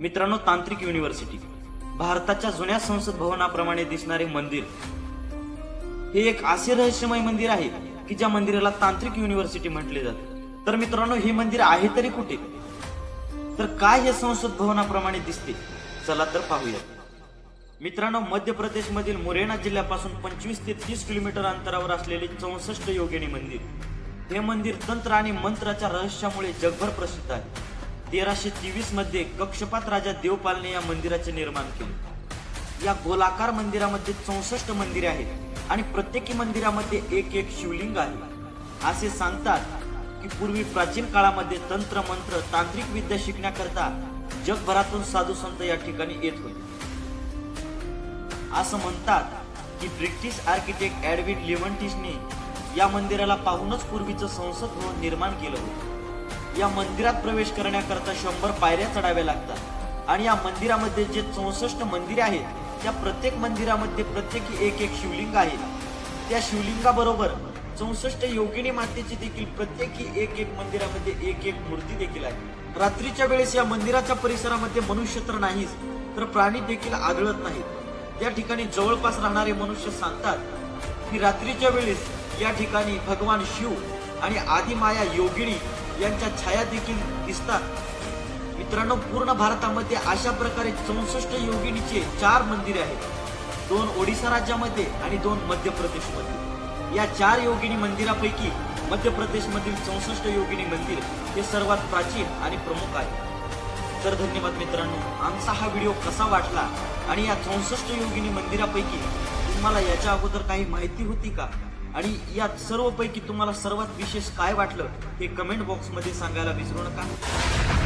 मित्रांनो तांत्रिक युनिव्हर्सिटी भारताच्या जुन्या संसद भवनाप्रमाणे दिसणारे मंदिर. हे एक असे रहस्यमय मंदिर आहे की ज्या मंदिराला तांत्रिक युनिव्हर्सिटी म्हटले जाते. तर मित्रांनो हे मंदिर आहे तरी कुठे? तर काय हे संसद भवनाप्रमाणे दिसते? चला तर पाहूया. मित्रांनो मध्य प्रदेशमधील मुरेना जिल्ह्यापासून पंचवीस ते तीस किलोमीटर अंतरावर असलेले चौसष्ट योगिनी मंदिर. हे मंदिर तंत्र आणि मंत्राच्या रहस्यामुळे जगभर प्रसिद्ध आहे. तेराशे तेवीसमध्ये कक्षपात राजा देवपालने या मंदिराचे निर्माण केले. या गोलाकार मंदिरामध्ये चौसष्ट मंदिरे आहेत आणि प्रत्येकी मंदिरामध्ये एक एक शिवलिंग आहे. असे सांगतात की पूर्वी प्राचीन काळामध्ये तंत्र मंत्र तांत्रिक विद्या शिकण्याकरता जगभरातून साधू संत या ठिकाणी येत होते. असं म्हणतात की ब्रिटिश आर्किटेक्ट ॲडविड लिव्हन्टिसने या मंदिराला पाहूनच पूर्वीचं संसद भवन निर्माण केलं होतं. या मंदिरात प्रवेश करण्याकरता शंभर पायऱ्या चढाव्या लागतात. आणि या मंदिरामध्ये जे चौसष्ट मंदिरे आहेत त्या प्रत्येक मंदिरामध्ये प्रत्येकी एक एक शिवलिंग आहे त्या शिवलिंगाबरोबर चौसष्ट योगिनी मातेची देखील प्रत्येकी एक एक मंदिरामध्ये एक एक मूर्ती देखील आहे. रात्रीच्या वेळेस या मंदिराच्या परिसरामध्ये मनुष्य तर नाहीच तर प्राणी देखील आढळत नाहीत. त्या ठिकाणी जवळपास राहणारे मनुष्य सांगतात की रात्रीच्या वेळेस या ठिकाणी भगवान शिव आणि आदिमाया योगिनी यांच्या छाया देखील दिसतात. मित्रांनो पूर्ण भारतामध्ये अशा प्रकारे चौसष्ट योगिनीचे चार मंदिरे आहेत. दोन ओडिसा राज्यामध्ये आणि दोन मध्य प्रदेशमध्ये. या चार योगिनी मंदिरापैकी मध्य प्रदेशमधील चौसष्ट योगिनी मंदिर हे सर्वात प्राचीन आणि प्रमुख आहे. तर धन्यवाद मित्रांनो आमचा हा व्हिडिओ कसा वाटला? आणि या चौसष्ट योगिनी मंदिरापैकी तुम्हाला याच्या अगोदर काही माहिती होती का? आणि या सर्वपैकी तुम्हाला सर्वात विशेष काय वाटलं हे कमेंट बॉक्समध्ये सांगायला विसरू नका.